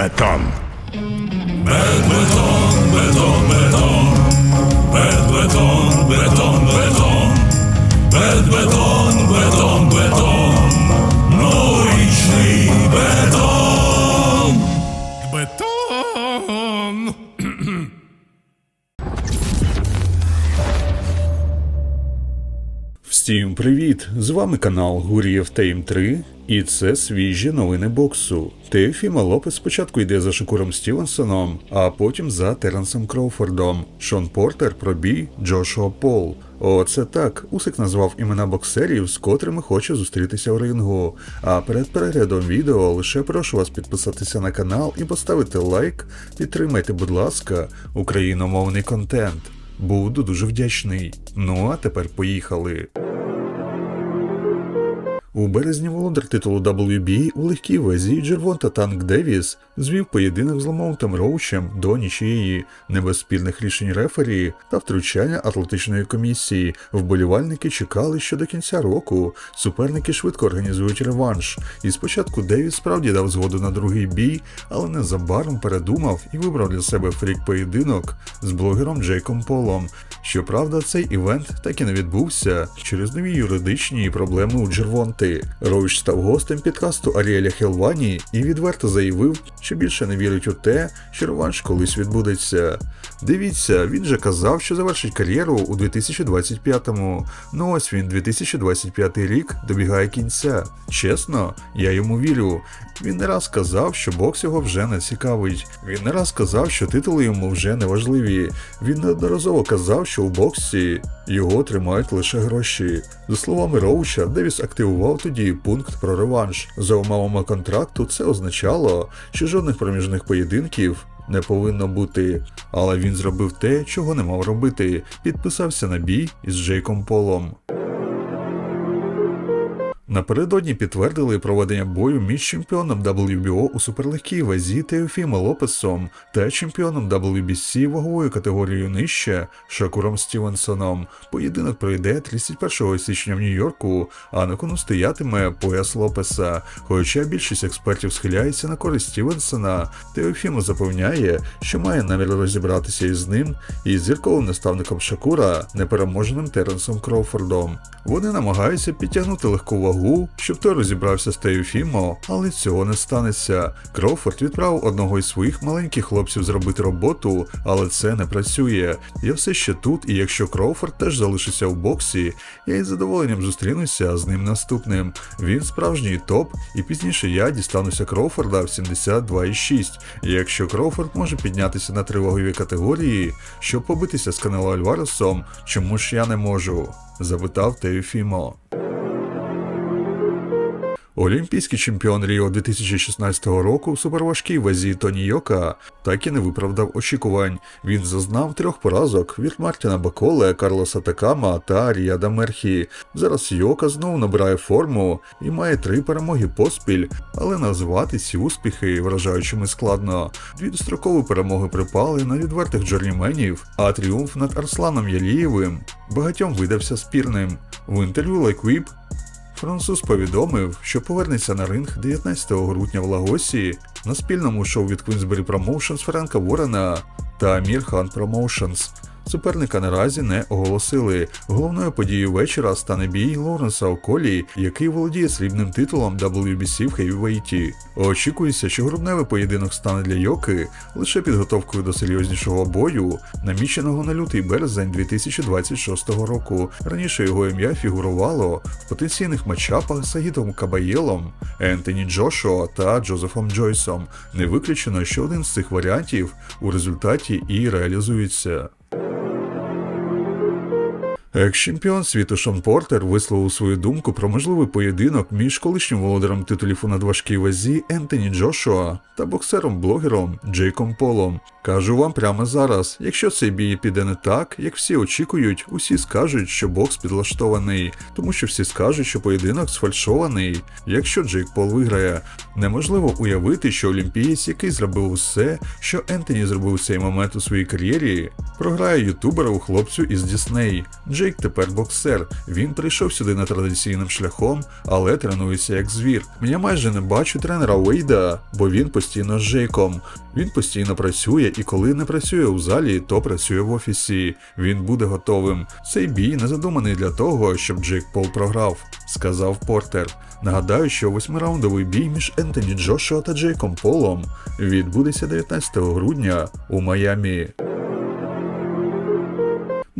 beton. Bedbeton, beton, beton. Bedbeton, beton, beton. Bedbeton. Всім привіт! З вами канал Гурієв Тейм 3, і це свіжі новини боксу. Теофіма Лопес спочатку йде за Шакуром Стівенсоном, а потім за Теренсом Кроуфордом. Шон Портер про бій Джошуа Пол. Оце так. Усик назвав імена боксерів, з котрими хоче зустрітися у рингу. А перед переглядом відео лише прошу вас підписатися на канал і поставити лайк. Підтримайте, будь ласка, україномовний контент. Буду дуже вдячний. Ну а тепер поїхали. У березні володар титулу WBA у легкій вазі Джервонта Танк Девіс звів поєдинок з Ламоутом Роучем до нічиєї, небезпільних рішень рефері та втручання атлетичної комісії. Вболівальники чекали, що до кінця року суперники швидко організують реванш. І спочатку Девіс справді дав згоду на другий бій, але незабаром передумав і вибрав для себе фрік поєдинок з блогером Джейком Полом. Щоправда, цей івент так і не відбувся через нові юридичні проблеми у Джервонти. Роуч став гостем підкасту Аріеля Хелвані і відверто заявив, що більше не вірить у те, що реванш колись відбудеться. Дивіться, він же казав, що завершить кар'єру у 2025-му. Ну ось він, 2025 рік добігає кінця. Чесно, я йому вірю. Він не раз казав, що бокс його вже не цікавить. Він не раз казав, що титули йому вже не важливі. Він неодноразово казав, що у боксі його тримають лише гроші. За словами Роуча, Девіс активував тоді пункт про реванш. За умовами контракту це означало, що жодних проміжних поєдинків не повинно бути. Але він зробив те, чого не мав робити. Підписався на бій із Джейком Полом. Напередодні підтвердили проведення бою між чемпіоном WBO у суперлегкій вазі Теофіма Лопесом та чемпіоном WBC ваговою категорією нижче Шакуром Стівенсоном. Поєдинок пройде 31 січня в Нью-Йорку, а на кону стоятиме пояс Лопеса. Хоча більшість експертів схиляється на користь Стівенсона, Теофімо запевняє, що має намір розібратися із ним і зірковим наставником Шакура, непереможеним Теренсом Кроуфордом. Вони намагаються підтягнути легку вагу, щоб той розібрався з Теофімо, але цього не станеться. Кроуфорд відправив одного із своїх маленьких хлопців зробити роботу, але це не працює. Я все ще тут, і якщо Кроуфорд теж залишиться в боксі, я із задоволенням зустрінуся з ним наступним. Він справжній топ, і пізніше я дістануся Кроуфорда в 72,6. І якщо Кроуфорд може піднятися на три вагові категорії, щоб побитися з Канело Альваресом, чому ж я не можу? запитав Теофімо. Олімпійський чемпіон Ріо 2016 року в суперважкій вазі Тоні Йока так і не виправдав очікувань. Він зазнав трьох поразок від Мартіна Баколе, Карлоса Такама та Ріада Мерхі. Зараз Йока знову набирає форму і має три перемоги поспіль, але назвати ці успіхи вражаючими складно. Дві дострокові перемоги припали на відвертих джорліменів, а тріумф над Арсланом Ялієвим багатьом видався спірним. В інтерв'ю Лайквіп Француз повідомив, що повернеться на ринг 19 грудня в Лагосі на спільному шоу від Queensberry Promotions Френка Ворена та Амір Хан Promotions. Суперника наразі не оголосили. Головною подією вечора стане бій Лоренса Околі, який володіє срібним титулом WBC в хейвейті. Очікується, що грудневий поєдинок стане для Йоки лише підготовкою до серйознішого бою, наміченого на лютий березень 2026 року. Раніше його ім'я фігурувало в потенційних матчапах з Агітом Кабаєлом, Ентоні Джошуа та Джозефом Джойсом. Не виключено, що один з цих варіантів у результаті і реалізується. Екс-чемпіон світу Шон Портер висловив свою думку про можливий поєдинок між колишнім володарем титулів у надважкій вазі Ентоні Джошуа та боксером-блогером Джейком Полом. Кажу вам прямо зараз, якщо цей бій піде не так, як всі очікують, усі скажуть, що бокс підлаштований, тому що всі скажуть, що поєдинок сфальшований. Якщо Джейк Пол виграє, неможливо уявити, що олімпієць, який зробив усе, що Ентоні зробив у цей момент у своїй кар'єрі, програє ютуберу хлопцю із Дісней. Джейк тепер боксер. Він прийшов сюди нетрадиційним шляхом, але тренується як звір. Я майже не бачу тренера Уейда, бо він постійно з Джейком. Він постійно працює, і коли не працює у залі, то працює в офісі. Він буде готовим. Цей бій не задуманий для того, щоб Джейк Пол програв, сказав Портер. Нагадаю, що восьмираундовий бій між Ентоні Джошуа та Джейком Полом відбудеться 19 грудня у Майамі.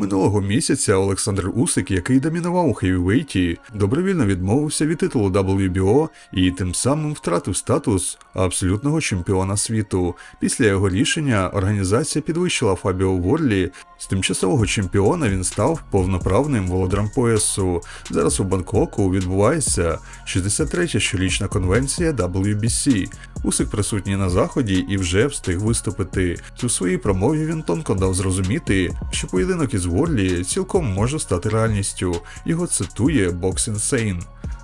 Минулого місяця Олександр Усик, який домінував у хевівейті, добровільно відмовився від титулу WBO і тим самим втратив статус абсолютного чемпіона світу. Після його рішення організація підвищила Фабіо Ворлі. З тимчасового чемпіона він став повноправним володарем поясу. Зараз у Бангкоку відбувається 63-я щорічна конвенція WBC. Усик присутній на заході і вже встиг виступити. У своїй промові він тонко дав зрозуміти, що поєдинок із Ворлі цілком може стати реальністю. Його цитує Box Insane.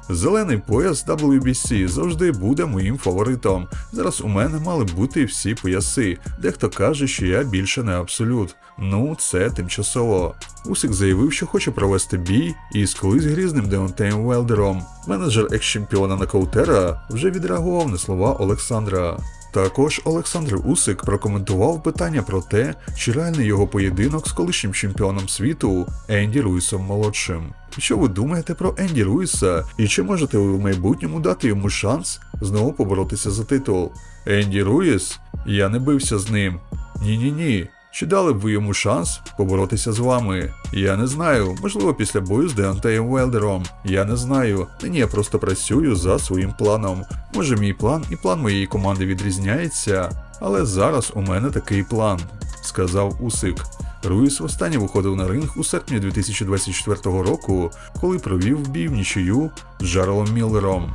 Зелений пояс WBC завжди буде моїм фаворитом. Зараз у мене мали бути всі пояси. Дехто каже, що я більше не абсолют. Ну, це тимчасово. Усик заявив, що хоче провести бій із колись грізним Деонтеєм Велдером. Менеджер екс-чемпіона Нокаутера вже відреагував на слова Олександра. Також Олександр Усик прокоментував питання про те, чи реальний його поєдинок з колишнім чемпіоном світу Енді Луїсом молодшим. Що ви думаєте про Енді Луїса і чи можете ви в майбутньому дати йому шанс знову поборотися за титул? Енді Луїс? Я не бився з ним. Ні-ні ні. Чи дали б ви йому шанс поборотися з вами? Я не знаю. Можливо, після бою з Деонтеєм Велдером. Я не знаю. Нині я просто працюю за своїм планом. Може, мій план і план моєї команди відрізняється, але зараз у мене такий план, сказав Усик. Руїс востаннє виходив на ринг у серпні 2024 року, коли провів бій в нічию з Джарелом Міллером.